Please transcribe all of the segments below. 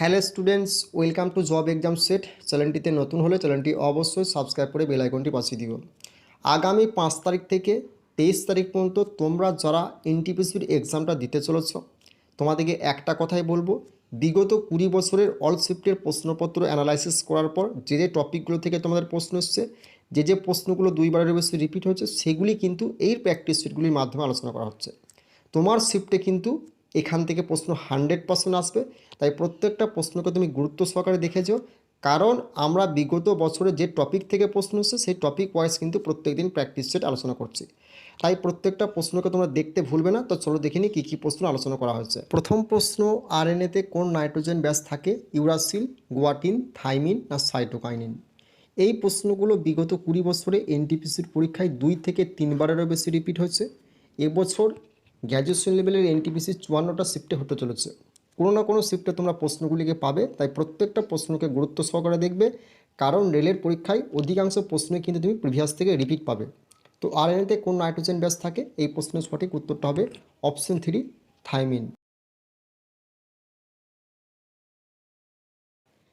Hello students, welcome to job exam set. চ্যানেলটিতে নতুন হলে চ্যানেলটি অবশ্যই সাবস্ক্রাইব করে বেল আইকনটি পাঠিয়ে দিও। আগামী পাঁচ তারিখ থেকে তেইশ তারিখ পর্যন্ত তোমরা যারা এনটিপিসির এক্সামটা দিতে চলেছ, তোমাদেরকে একটা কথাই বলব, বিগত কুড়ি বছরের অল শিফটের প্রশ্নপত্র অ্যানালাইসিস করার পর যে যে টপিকগুলো থেকে তোমাদের প্রশ্ন এসছে, যে যে প্রশ্নগুলো দুইবারের বেশি রিপিট হচ্ছে সেগুলি কিন্তু এই প্র্যাকটিস শিটগুলির মাধ্যমে আলোচনা করা হচ্ছে। তোমার শিফটে কিন্তু এখান থেকে প্রশ্ন হান্ড্রেড পার্সেন্ট আসবে। তাই প্রত্যেকটা প্রশ্নকে তুমি গুরুত্ব সহকারে দেখেছ কারণ আমরা বিগত বছরে যে টপিক থেকে প্রশ্ন এসছে, সেই টপিক ওয়াইজ কিন্তু প্রত্যেক দিন প্র্যাকটিস সেট আলোচনা করছি। তাই প্রত্যেকটা প্রশ্নকে তোমরা দেখতে ভুলবে না। তো চলো দেখে নিই কী কী প্রশ্ন আলোচনা করা হয়েছে। প্রথম প্রশ্ন আর আরএনএতে কোন নাইট্রোজেন ব্যাস থাকে? ইউরাসিল, গুয়াটিন, থাইমিন না সাইটোকাইনিন? এই প্রশ্নগুলো বিগত কুড়ি বছরে এনটিপিসির পরীক্ষায় দুই থেকে তিনবারেরও বেশি রিপিট হয়েছে। এবছর গ্র্যাজুয়েশন লেভেলের এনটিপিসি চুয়ান্নটা শিফটে হতে চলেছে। কোনো না কোনো শিফটে তোমরা প্রশ্নগুলিকে পাবে, তাই প্রত্যেকটা প্রশ্নকে গুরুত্ব সহকারে দেখবে, কারণ রেলের পরীক্ষায় অধিকাংশ প্রশ্নই কিন্তু তুমি প্রিভিয়াস থেকে রিপিট পাবে। তো আরএনএতে কোন নাইট্রোজেন ব্যাস থাকে, এই প্রশ্নের সঠিক উত্তরটা হবে অপশন থ্রি থাইমিন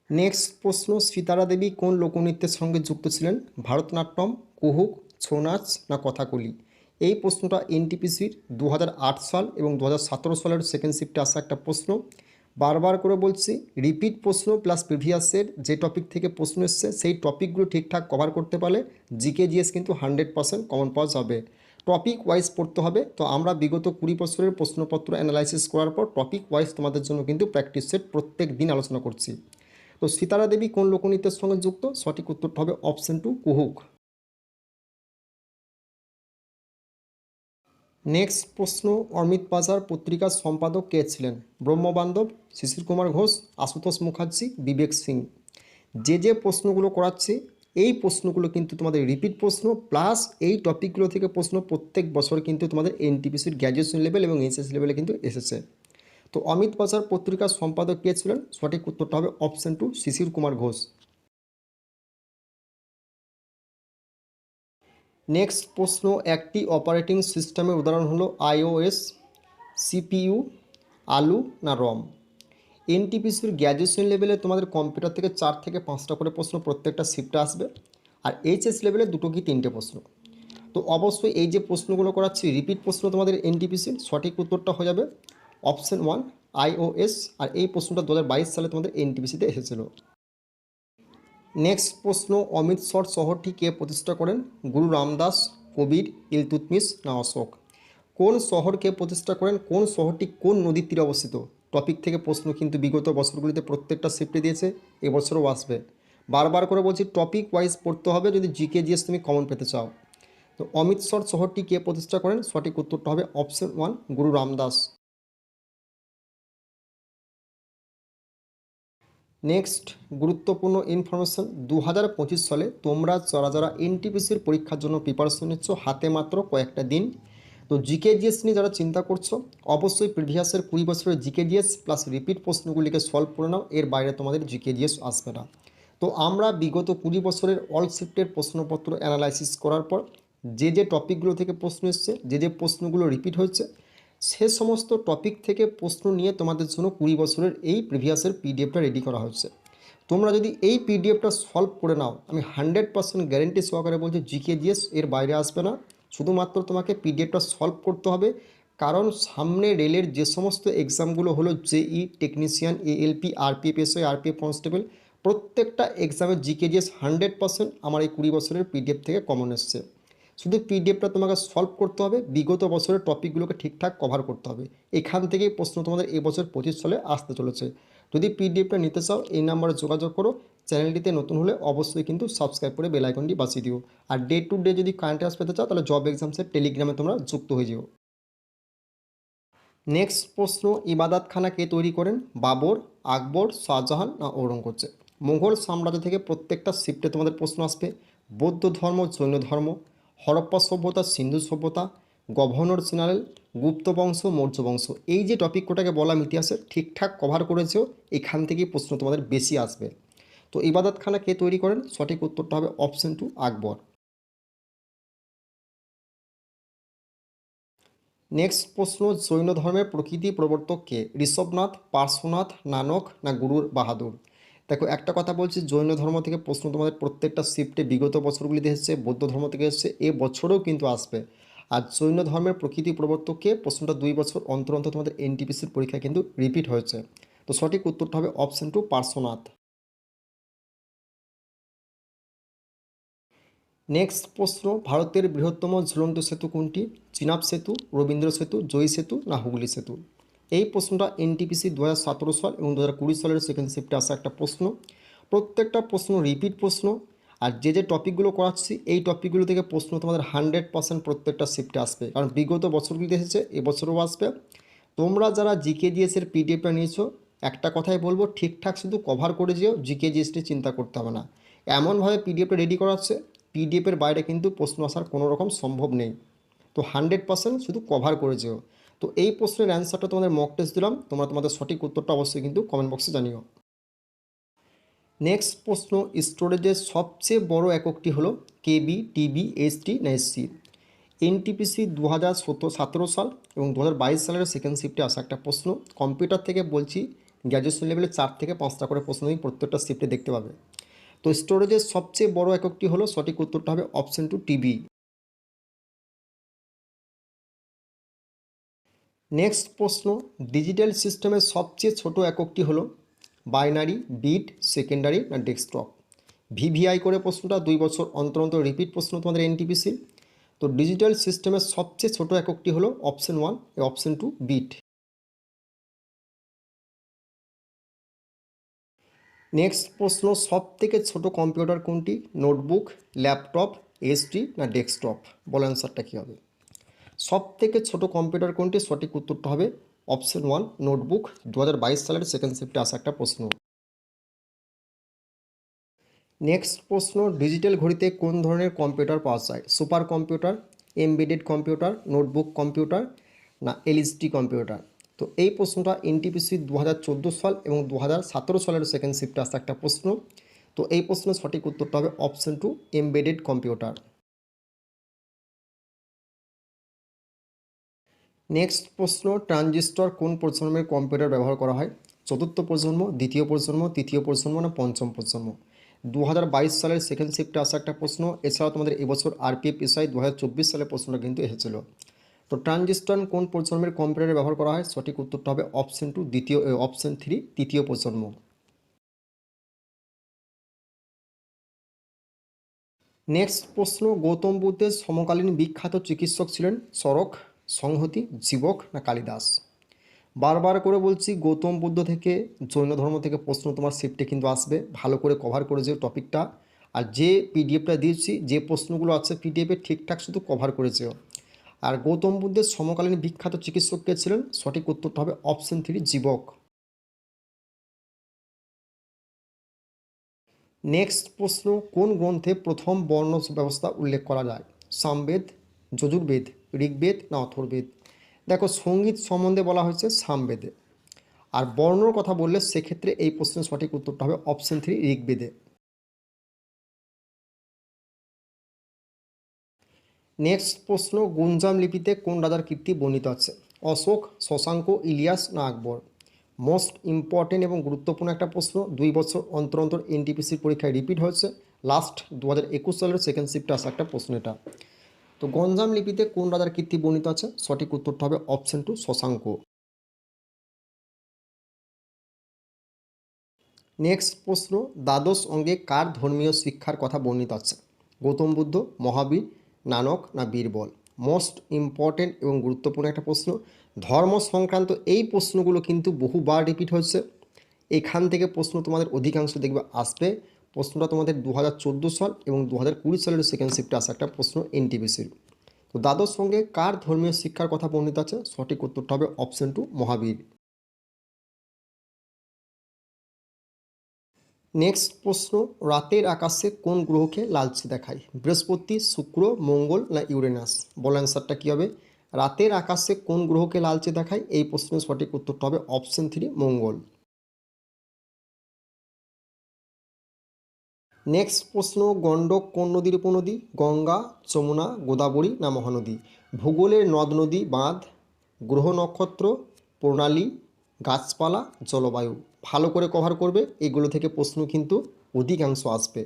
নেক্সট প্রশ্ন, সীতারা দেবী কোন লোকনৃত্যের সঙ্গে যুক্ত ছিলেন? ভারতনাট্যম, কুহুক, ছৌ নাচ না কথাকলি? এই প্রশ্নটা এনটিপিসির দু হাজার আট সাল এবং দু হাজার সতেরো সালের সেকেন্ড শিফটে আসা একটা প্রশ্ন। বারবার করে বলছি রিপিট প্রশ্ন প্লাস প্রিভিয়াসের যে টপিক থেকে প্রশ্ন এসছে, সেই টপিকগুলো ঠিকঠাক কভার করতে পারলে জিকে জিএস কিন্তু হান্ড্রেড পার্সেন্ট কমন পাওয়া যাবে। টপিক ওয়াইজ পড়তে হবে, তো আমরা বিগত কুড়ি বছরের প্রশ্নপত্র অ্যানালাইসিস করার পর টপিক ওয়াইজ তোমাদের জন্য কিন্তু প্র্যাকটিস সেট প্রত্যেক দিন আলোচনা করছি। তো সীতারা দেবী কোন লোকনৃত্যের সঙ্গে যুক্ত? সঠিক উত্তরটা হবে অপশন টু কুহুক। নেক্সট প্রশ্ন, অমিত বাজার পত্রিকার সম্পাদক কে ছিলেন? ব্রহ্মবান্ধব, শিশির কুমার ঘোষ, আশুতোষ মুখার্জি, বিবেক সিং। যে যে প্রশ্নগুলো করাচ্ছে, এই প্রশ্নগুলো কিন্তু তোমাদের রিপিট প্রশ্ন প্লাস এই টপিকগুলো থেকে প্রশ্ন প্রত্যেক বছর কিন্তু তোমাদের এনটিপিসির গ্র্যাজুয়েশন লেভেল এবং এইচএস লেভেলে কিন্তু এসেছে। তো অমিত বাজার পত্রিকার সম্পাদক কে ছিলেন? সঠিক উত্তরটা হবে option two Shishir Kumar Ghosh. Next প্রশ্ন, একটি অপারেটিং সিস্টেমের উদাহরণ হলো আইওএস, সিপিইউ, আলু না রম? এনটিপিসির গ্র্যাজুয়েশন লেভেলে তোমাদের কম্পিউটার থেকে চার থেকে পাঁচটা করে প্রশ্ন প্রত্যেকটা শিফটে আসবে আর এইচএস লেভেলে দুটো কি তিনটে প্রশ্ন। তো অবশ্যই এই যে প্রশ্নগুলো করাচ্ছি, রিপিট প্রশ্ন তোমাদের এনটিপিসির, সঠিক উত্তরটা হয়ে যাবে। অপশন ওয়ান, আইওএস, আর এই প্রশ্নটা দু হাজার বাইশ সালে তোমাদের এনটিপিসিতে এসেছিল। নেক্সট প্রশ্ন অমৃতসর শহরটি কে প্রতিষ্ঠা করেন গুরু রামদাস, কবির ইলতুতমিস না অশোক? কোন শহরকে প্রতিষ্ঠা করেন, কোন শহরটি কোন নদীর তীরে অবস্থিত? টপিক থেকে প্রশ্ন কিন্তু বিগত বছরগুলিতে প্রত্যেকটা শিফটে দিয়েছে, এবছরও আসবে। বারবার করে বলছি টপিক ওয়াইজ পড়তে হবে, যদি জিকে জিএস তুমি কমন পেতে চাও। তো অমৃতসর শহরটি কে প্রতিষ্ঠা করেন, সঠিক উত্তরটা হবে অপশন ওয়ান গুরু রামদাস। নেক্সট গুরুত্বপূর্ণ ইনফরমেশন দু হাজার পঁচিশ সালে তোমরা যারা যারা এনটিপিসির পরীক্ষার জন্য প্রিপারেশন নিচ্ছ, হাতে মাত্র কয়েকটা দিন। তো জিকে জিএস নিয়ে যারা চিন্তা করছ, অবশ্যই প্রিভিয়াসের কুড়ি বছরের জিকে জিএস প্লাস রিপিট প্রশ্নগুলিকে সলভ করে নাও, এর বাইরে তোমাদের জিকে জিএস আসবে না। তো আমরা বিগত কুড়ি বছরের অল শিফটের প্রশ্নপত্র অ্যানালাইসিস করার পর, যে যে টপিকগুলো থেকে প্রশ্ন এসছে, যে যে প্রশ্নগুলো রিপিট হচ্ছে সে সমস্ত টপিক থেকে প্রশ্ন নিয়ে তোমাদের জন্য কুড়ি বছরের এই প্রিভিয়াসের পিডিএফটা রেডি করা হচ্ছে তোমরা যদি এই পিডিএফটা সলভ করে নাও, আমি হান্ড্রেড পার্সেন্ট গ্যারেন্টি সহকারে বলছি জিকে জিএস এর বাইরে আসবে না। শুধুমাত্র তোমাকে পিডিএফটা সলভ করতে হবে। কারণ সামনে রেলের যে সমস্ত এক্সামগুলো হলো JE technician ALP RPF SI RPF constable প্রত্যেকটা এক্সামের জিকে জিএস হান্ড্রেড পার্সেন্ট আমার এই কুড়ি বছরের পিডিএফ থেকে কমন এসছে। শুধু পিডিএফটা তোমাকে সলভ করতে হবে, বিগত বছরের টপিকগুলোকে ঠিকঠাক কভার করতে হবে। এখান থেকেই প্রশ্ন তোমাদের এই বছর পঁচিশ সালে আসতে চলেছে। যদি পিডিএফটা নিতে চাও, এই নাম্বারে যোগাযোগ করো। চ্যানেলটিতে নতুন হলে অবশ্যই কিন্তু সাবস্ক্রাইব করে বেল আইকনটি বাঁচিয়ে দিও। আর ডে টু ডে যদি কারেন্ট অ্যাফেয়ার্স পেতে চাও, তাহলে জব এক্সামসের টেলিগ্রামে তোমরা যুক্ত হয়ে যেও। নেক্সট প্রশ্ন ইবাদাত খানা কে তৈরি করেন? বাবর, আকবর, শাহজাহান না ঔরঙ্গজেব? মুঘল সাম্রাজ্য থেকে প্রত্যেকটা শিফটে তোমাদের প্রশ্ন আসবে। বৌদ্ধ ধর্ম, জৈন ধর্ম? হরপ্পা সভ্যতা, সিন্ধু সভ্যতা, গভর্নর জেনারেল, গুপ্ত বংশ, মৌর্য বংশ, এই যে টপিক কোটাকে বললাম ইতিহাসে, ঠিকঠাক কভার করেছেও এখান থেকেই প্রশ্ন তোমাদের বেশি আসবে। তো ইবাদত খানা কে তৈরি করেন? সঠিক উত্তরটা হবে অপশন টু আকবর। নেক্সট প্রশ্ন জৈন ধর্মের প্রকৃতি প্রবর্তক কে? ঋষভনাথ, পার্শ্বনাথ, নানক না গুরুর বাহাদুর? দেখো, একটা কথা বলছি, জৈন ধর্ম থেকে প্রশ্ন তোমাদের প্রত্যেকটা শিফটে বিগত বছরগুলিতে এসেছে, বৌদ্ধ ধর্ম থেকে এসেছে, এ বছরেও কিন্তু আসবে। আর জৈন ধর্মের প্রকৃতি প্রবর্তককে প্রশ্নটা দুই বছর অন্তর অন্তর তোমাদের এনটিপিসির পরীক্ষা কিন্তু রিপিট হয়েছে। তো সঠিক উত্তরটা হবে অপশন টু পার্শ্বনাথ। নেক্সট প্রশ্ন, ভারতের বৃহত্তম ঝুলন্ত সেতু কোনটি? চিনাব সেতু, রবীন্দ্র সেতু, জয়ী সেতু না হুগলি সেতু? এই প্রশ্নটা এনটিপিসি দু হাজার সতেরো সাল এবং দু কুড়ি সালের সেকেন্ড শিফটে আসা একটা প্রশ্ন। প্রত্যেকটা প্রশ্ন রিপিট প্রশ্ন। আর যে যে টপিকগুলো করাচ্ছি, এই টপিকগুলো থেকে প্রশ্ন তোমাদের হান্ড্রেড পার্সেন্ট প্রত্যেকটা শিফটে আসবে। কারণ বিগত বছরগুলিতে এসেছে এবছরও আসবে। তোমরা যারা জিকে জিএসের পিডিএফটা নিয়েছো, একটা কথাই বলব, ঠিকঠাক শুধু কভার করে যেও জিকে জিএসটি চিন্তা করতে হবে না। এমনভাবে পিডিএফটা রেডি করা হচ্ছে পিডিএফের বাইরে কিন্তু প্রশ্ন আসার কোনো রকম সম্ভব নেই। তো হান্ড্রেড পার্সেন্ট শুধু কভার করে যেও। তো এই প্রশ্নের অ্যান্সারটা তোমাদের মক টেস্ট দিলাম। তোমরা তোমাদের সঠিক উত্তরটা অবশ্যই কিন্তু কমেন্ট বক্সে জানিও। নেক্সট প্রশ্ন স্টোরেজের সবচেয়ে বড় এককটি হলো কেবি টিবি এসটি না এসসি এনটিপিসি দু হাজার সতেরো সাল এবং দু হাজার বাইশ সালের সেকেন্ড শিফটে আসা একটা প্রশ্ন। কম্পিউটার থেকে বলছি গ্র্যাজুয়েশন লেভেলে চার থেকে পাঁচটা করে প্রশ্ন তুমি প্রত্যেকটা শিফটে দেখতে পাবে। তো স্টোরেজের সবচেয়ে বড় এককটি হলো, সঠিক উত্তরটা হবে অপশন টু টিবি নেক্সট প্রশ্ন, ডিজিটাল সিস্টেমের সবচেয়ে ছোট এককটি হলো বাইনারি, বিট, সেকেন্ডারি না ডেস্কটপ। ভিভিআই করে প্রশ্নটা দুই বছর অন্তর অন্তর রিপিট প্রশ্ন তোমাদের এনটিপিসির তো ডিজিটাল সিস্টেমের সবচেয়ে ছোট এককটি হলো option one option two, bit. Next প্রশ্ন সব থেকে ছোটো কম্পিউটার কোনটি? নোটবুক, ল্যাপটপ, এসডি না ডেস্কটপ? বল অ্যান্সারটা কী হবে? সব থেকে ছোটো কম্পিউটার কোনটি? সঠিক উত্তরটা হবে অপশন ওয়ান নোটবুক দু হাজার বাইশ সালের সেকেন্ড শিফটে আসা একটা প্রশ্ন। নেক্সট প্রশ্ন ডিজিটাল ঘড়িতে কোন ধরনের কম্পিউটার পাওয়া যায়? Super computer embedded computer notebook computer না এলএসডি কম্পিউটার তো এই প্রশ্নটা এনটিপিসি দু হাজার চোদ্দ সাল এবং দু হাজার সতেরো সালের সেকেন্ড শিফটে আসা একটা প্রশ্ন। তো এই প্রশ্নের সঠিক উত্তরটা হবে option two embedded computer next প্রশ্ন, ট্রানজিস্টর কোন প্রজন্মের কম্পিউটার ব্যবহার করা হয়? চতুর্থ প্রজন্ম, দ্বিতীয় প্রজন্ম, তৃতীয় প্রজন্ম না পঞ্চম প্রজন্ম? দু হাজার বাইশ সালের সেকেন্ড শিফটে আসা একটা প্রশ্ন, এছাড়াও তোমাদের এবছর আরপিএফ এসআই দু সালের প্রশ্নটা কিন্তু এসেছিল। তো ট্রানজিস্টর কোন প্রজন্মের কম্পিউটারে ব্যবহার করা হয়? সঠিক উত্তরটা হবে অপশন টু দ্বিতীয় অপশন থ্রি তৃতীয় প্রজন্ম। নেক্সট প্রশ্ন, গৌতম বুদ্ধের সমকালীন বিখ্যাত চিকিৎসক ছিলেন সড়ক? সংহতি, জীবক না কালিদাস? বারবার করে বলছি, গৌতম বুদ্ধ থেকে, জৈন ধর্ম থেকে প্রশ্ন তোমার শিফটে কিন্তু আসবে। ভালো করে কভার করে যে টপিকটা আর যে পিডিএফটা দিয়েছি, যে প্রশ্নগুলো আছে পিডিএফে ঠিকঠাক শুধু কভার করেছেও আর গৌতম বুদ্ধের সমকালীন বিখ্যাত চিকিৎসক কে ছিলেন? সঠিক উত্তরটা হবে অপশন থ্রি জীবক। নেক্সট প্রশ্ন, কোন গ্রন্থে প্রথম বর্ণ ব্যবস্থা উল্লেখ করা যায়? সামবেদ, যজুর্বেদ। ঋগ্বেদ না অথর্বেদ? দেখো, সংগীত সম্বন্ধে বলা হয়েছে সামবেদে। আর বর্ণর কথা বললে সেক্ষেত্রে এই প্রশ্নের সঠিক উত্তরটা হবে অপশন থ্রি ঋগ্বেদে। নেক্সট প্রশ্ন, গুঞ্জাম লিপিতে কোন রাজার কীর্তি বর্ণিত আছে? অশোক, শশাঙ্ক, ইলিয়াস না আকবর? মোস্ট ইম্পর্টেন্ট এবং গুরুত্বপূর্ণ একটা প্রশ্ন, দুই বছর অন্তর অন্তর এনটিপিসির পরীক্ষায় রিপিট হয়েছে। লাস্ট দু হাজার একুশ সালের সেকেন্ড শিফটে আসা একটা প্রশ্ন এটা। তো গঞ্জাম লিপিতে কোন রাজার কীর্তি বর্ণিত আছে? সঠিক উত্তরটা হবে অপশন টু শশাঙ্ক। নেক্সট প্রশ্ন, দ্বাদশ অঙ্গে কার ধর্মীয় শিক্ষার কথা বর্ণিত আছে? গৌতম বুদ্ধ, মহাবীর, নানক না বীরবল? মোস্ট ইম্পর্টেন্ট এবং গুরুত্বপূর্ণ একটা প্রশ্ন, ধর্ম সংক্রান্ত এই প্রশ্নগুলো কিন্তু বহুবার রিপিট হচ্ছে। এখান থেকে প্রশ্ন তোমাদের অধিকাংশ দেখবে আসবে। প্রশ্নটা তোমাদের দু হাজার চোদ্দ সাল এবং দু হাজার কুড়ি সালের সেকেন্ড শিফটে আসা একটা প্রশ্ন এনটিবিসির তো দ্বাদশ সঙ্গে কার ধর্মীয় শিক্ষার কথা বর্ণিত আছে? সঠিক উত্তরটা হবে অপশন টু মহাবীর। নেক্সট প্রশ্ন, রাতের আকাশে কোন গ্রহকে লালচে দেখায়? বৃহস্পতি, শুক্র, মঙ্গল না ইউরেনাস? বল অ্যান্সারটা কী হবে? রাতের আকাশে কোন গ্রহকে লালচে দেখায়? এই প্রশ্নের সঠিক উত্তরটা হবে অপশন থ্রি মঙ্গল। নেক্সট প্রশ্ন, গণ্ডক কোন নদীর উপনদী? গঙ্গা, যমুনা, গোদাবরী না মহানদী? ভূগোলের নদ নদী বাঁধ, গ্রহ নক্ষত্র, প্রণালী, গাছপালা, জলবায়ু। ভালো করে কভার করবে, এগুলো থেকে প্রশ্ন কিন্তু অধিকাংশ আসবে।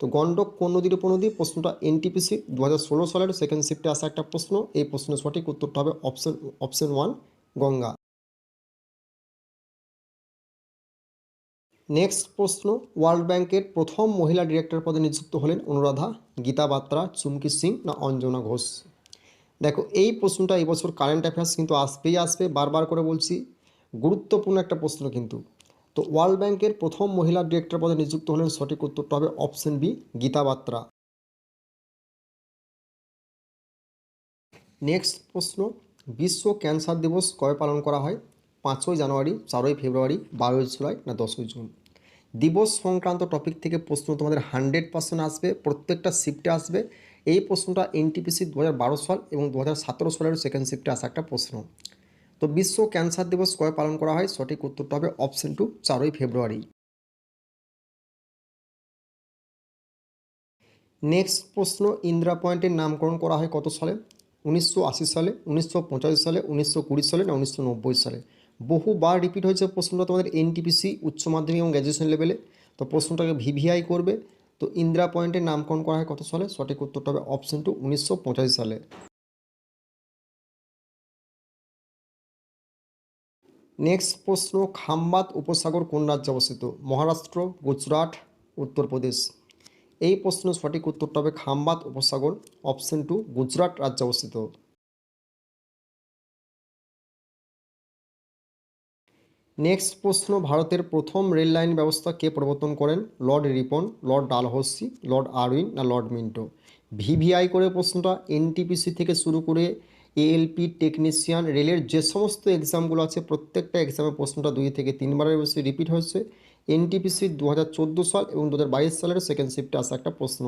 তো গণ্ডক কোন নদীর উপনদী? প্রশ্নটা এনটিপিসি দু হাজার ষোলো সালের সেকেন্ড শিফটে আসা একটা প্রশ্ন। এই প্রশ্নের সঠিক উত্তরটা হবে option option one Ganga. Next প্রশ্ন, ওয়ার্ল্ড ব্যাংকের প্রথম মহিলা ডিরেক্টর পদে নিযুক্ত হলেন অনুরাধা, গীতা বাত্রা, চুমকি সিং না অঞ্জনা ঘোষ? দেখো, এই প্রশ্নটা এবছর কারেন্ট অ্যাফেয়ার্স কিন্তু আসবেই আসবে, বারবার করে বলছি, গুরুত্বপূর্ণ একটা প্রশ্ন কিন্তু। তো ওয়ার্ল্ড ব্যাংকের প্রথম মহিলা ডিরেক্টর পদে নিযুক্ত হলেন সঠিক উত্তরটা হবে option B Gita Batra. Next প্রশ্ন, বিশ্ব ক্যান্সার দিবস কবে পালন করা হয়? পাঁচই জানুয়ারি, চারই ফেব্রুয়ারি, বারোই জুলাই না দশই জুন। দিবস সংক্রান্ত টপিক থেকে প্রশ্ন তোমাদের হান্ড্রেড পার্সেন্ট আসবে, প্রত্যেকটা শিফটে আসবে। এই প্রশ্নটা এনটিপিসি দু হাজার বারো সাল এবং দু হাজার সতেরো সালের সেকেন্ড শিফটে আসা একটা প্রশ্ন। তো বিশ্ব ক্যান্সার দিবস কবে পালন করা হয়? সঠিক উত্তরটা হবে অপশন টু চারই ফেব্রুয়ারি। নেক্সট প্রশ্ন ইন্দিরা পয়েন্টের নামকরণ করা হয় কত সালে? উনিশশো আশি সালে, উনিশশো পঁচাশি সালে, উনিশশো কুড়ি সালে না উনিশশো নব্বই সালে? বহুবার রিপিট হয়েছে প্রশ্নটা তোমাদের এনটিপিসি উচ্চ মাধ্যমিক এবং গ্র্যাজুয়েশন লেভেলে তো প্রশ্নটাকে ভিভিআই করবে। তো ইন্দিরা পয়েন্টের নামকরণ করা হয় কত সালে? সঠিক উত্তরটা হবে অপশন টু উনিশশো পঁচাশি সালে। নেক্সট প্রশ্ন, খাম্বাত উপসাগর কোন রাজ্যে অবস্থিত? মহারাষ্ট্র, গুজরাট, উত্তরপ্রদেশ। এই প্রশ্ন সঠিক উত্তরটা হবে খাম্বাত উপসাগর অপশন টু গুজরাট রাজ্যে অবস্থিত। নেক্সট প্রশ্ন, ভারতের প্রথম রেল লাইন ব্যবস্থা কে প্রবর্তন করেন? Lord Ripon, Lord Dalhousie, Lord Irwin না লর্ড মিন্টো? ভিভিআই করে প্রশ্নটা, এনটিপিসি থেকে শুরু করে এএলপি টেকনিশিয়ান, রেলের যে সমস্ত এক্সামগুলো আছে, প্রত্যেকটা এক্সামে প্রশ্নটা দুই থেকে তিনবারের বেশি রিপিট হয়েছে। এনটিপিসি দু হাজার চোদ্দ সাল এবং দু হাজার বাইশ সালের সেকেন্ড শিফটে আসা একটা প্রশ্ন।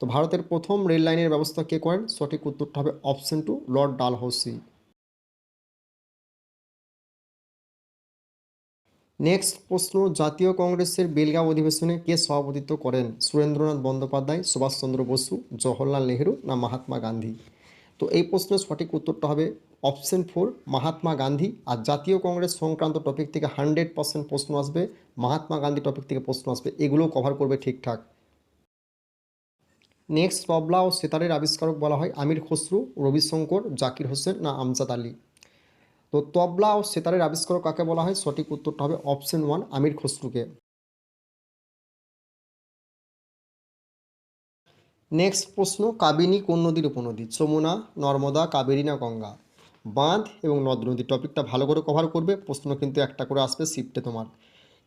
তো ভারতের প্রথম রেল লাইনের ব্যবস্থা কে করেন? সঠিক উত্তরটা হবে option two, Lord Dalhousie. Next প্রশ্ন, জাতীয় কংগ্রেসের বেলগাঁও অধিবেশনে কে সভাপতিত্ব করেন? সুরেন্দ্রনাথ বন্দ্যোপাধ্যায়, সুভাষচন্দ্র বসু, জওহরলাল নেহেরু না মহাত্মা গান্ধী? তো এই প্রশ্নের সঠিক উত্তরটা হবে অপশন ফোর, মহাত্মা গান্ধী। আর জাতীয় কংগ্রেস সংক্রান্ত টপিক থেকে হান্ড্রেড পার্সেন্ট প্রশ্ন আসবে, মহাত্মা গান্ধী টপিক থেকে প্রশ্ন আসবে। এগুলোও কভার করবে ঠিকঠাক। নেক্সট তবলা ও সেতারের আবিষ্কারক বলা হয় আমির খসরু, রবিশঙ্কর, জাকির হোসেন না আমজাদ আলী? তো তবলা ও সেতারের আবিষ্কারক কাকে বলা হয়? সঠিক উত্তরটা হবে অপশন ওয়ান, আমির খসরুকে। নেক্সট প্রশ্ন কাবিনী কোন নদীর উপনদী? যমুনা, নর্মদা, কাবেরী না গঙ্গা? বাঁধ এবং নদ নদী, টপিকটা ভালো করে কভার করবে, প্রশ্ন কিন্তু একটা করে আসবে শিফটে তোমার।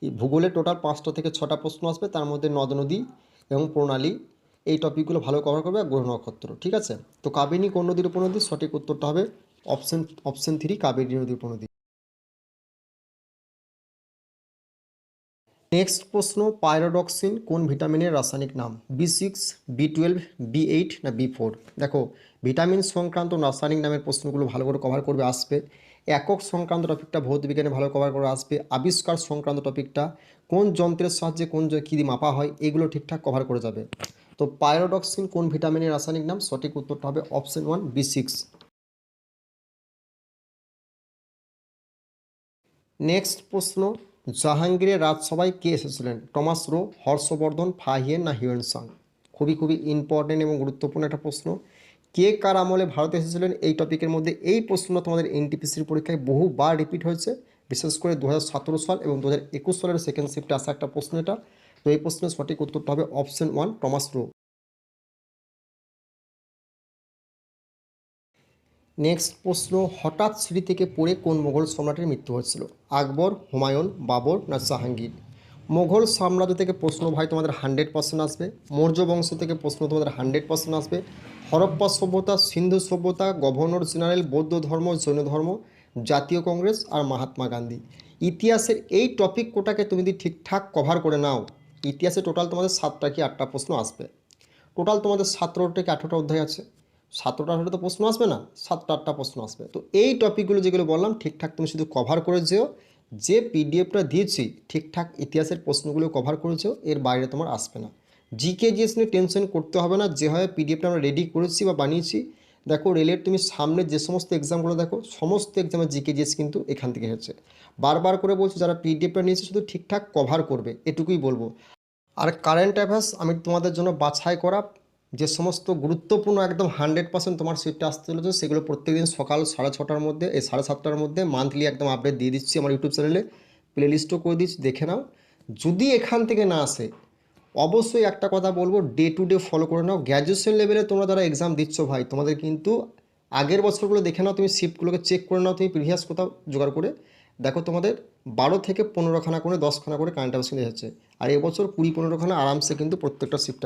এই ভূগোলে টোটাল পাঁচটা থেকে ছটা প্রশ্ন আসবে, তার মধ্যে নদ নদী এবং প্রণালী, এই টপিকগুলো ভালো কভার করবে গ্রহ নক্ষত্র, ঠিক আছে? তো কাবিনী কোন নদীর উপনদী? সঠিক উত্তরটা হবে অপশন অপশন থ্রি কাবেরী নদীর উপনদী নেক্সট প্রশ্ন পাইরোডক্সিন কোন ভিটামিনের রাসায়নিক নাম? B six B twelve B eight না বি ফোর দেখো ভিটামিন সংক্রান্ত রাসায়নিক নামের প্রশ্নগুলো ভালো করে কভার করবে, আসবে। একক সংক্রান্ত টপিকটা ভৌত বিজ্ঞানে ভালো কভার করে আসবে। আবিষ্কার সংক্রান্ত টপিকটা কোন যন্ত্রের সাহায্যে কোন কী দিয়ে মাপা হয়, এগুলো ঠিকঠাক কভার করে যাবে। তো পাইরোডক্সিন কোন ভিটামিনের রাসায়নিক নাম? সঠিক উত্তরটা হবে option one B six next প্রশ্ন, জাহাঙ্গীরের রাজসভায় কে এসেছিলেন? টমাস রো, হর্ষবর্ধন ফাহিয়েন না হিউয়েনসাং খুবই খুবই ইম্পর্টেন্ট এবং গুরুত্বপূর্ণ একটা প্রশ্ন। কে কার আমলে ভারতে এসেছিলেন? এই টপিকের মধ্যে এই প্রশ্ন তোমাদের এনটিপিসির পরীক্ষায় বহুবার রিপিট হয়েছে। বিশেষ করে দু হাজার সতেরো সাল এবং দু হাজার একুশ সালের সেকেন্ড শিফটে আসা একটা প্রশ্ন এটা। তো এই প্রশ্নের সঠিক উত্তরটা হবে option one Thomas Roe. Next প্রশ্ন, হঠাৎ সিঁড়ি থেকে পড়ে কোন মোগল সম্রাটের মৃত্যু হয়েছিল? আকবর, হুমায়ুন, বাবর না জাহাঙ্গীর? মোঘল সাম্রাজ্য থেকে প্রশ্ন, ভাই, তোমাদের হান্ড্রেড পার্সেন্ট আসবে। মৌর্য বংশ থেকে প্রশ্ন, তোমাদের হান্ড্রেড পার্সেন্ট আসবে। হরপ্পা সভ্যতা, সিন্ধু সভ্যতা, গভর্নর জেনারেল, বৌদ্ধ ধর্ম, জৈন ধর্ম, জাতীয় কংগ্রেস আর মহাত্মা গান্ধী। ইতিহাসের এই টপিক কোটাকে তুমি যদি ঠিকঠাক কভার করে নাও, ইতিহাসে টোটাল তোমাদের সাতটা কি আটটা প্রশ্ন আসবে। টোটাল তোমাদের সতেরো থেকে আঠেরোটা অধ্যায় আছে। সাতটা আঠেরো তো প্রশ্ন আসবে না, সাতটা আটটা প্রশ্ন আসবে। তো এই টপিকগুলো যেগুলো বললাম, ঠিকঠাক তুমি শুধু কভার করে যেও, যে পিডিএফটা দিয়েছি, ঠিকঠাক ইতিহাসের প্রশ্নগুলো কভার করেছ এর বাইরে তোমার আসবে না। জিকে জিএস নিয়ে টেনশন করতে হবে না যেভাবে পিডিএফটা আমরা রেডি করেছি বা বানিয়েছি। দেখো, রেলের তুমি সামনে যে সমস্ত এক্সামগুলো দেখো, সমস্ত এক্সামের জিকে জিএস কিন্তু এখান থেকে হচ্ছে। বারবার করে বলছি, যারা পিডিএফটা নিয়েছে শুধু ঠিকঠাক কভার করবে, এটুকুই বলব। আর কারেন্ট অ্যাফেয়ার্স আমি তোমাদের জন্য বাছাই করা যে সমস্ত গুরুত্বপূর্ণ একদম হান্ড্রেড পার্সেন্ট তোমার শিফটে আসতে চলেছে, সেগুলো প্রত্যেকদিন সকাল সাড়ে ছটার মধ্যে, এই সাড়ে সাতটার মধ্যে মান্থলি একদম আপডেট দিয়ে দিচ্ছি আমার ইউটিউব চ্যানেলে প্লে লিস্টও করে দিচ্ছি, দেখে নাও। যদি এখান থেকে না আসে, অবশ্যই একটা কথা বলব ডে টু ডে ফলো করে নাও। গ্র্যাজুয়েশন লেভেলে তোমরা যারা এক্সাম দিচ্ছ ভাই, তোমাদের কিন্তু আগের বছরগুলো দেখে নাও, তুমি শিফটগুলোকে চেক করে নাও, তুমি প্রিভিয়াস কোথাও জোগাড় করে। দেখো তোমাদের বারো থেকে পনেরোখানা করে, দশখানা করে কারেন্ট অ্যাফেয়ার্স এসেছে আর এবছর কুড়ি পনেরোখানা আরামসে কিন্তু প্রত্যেকটা শিফটে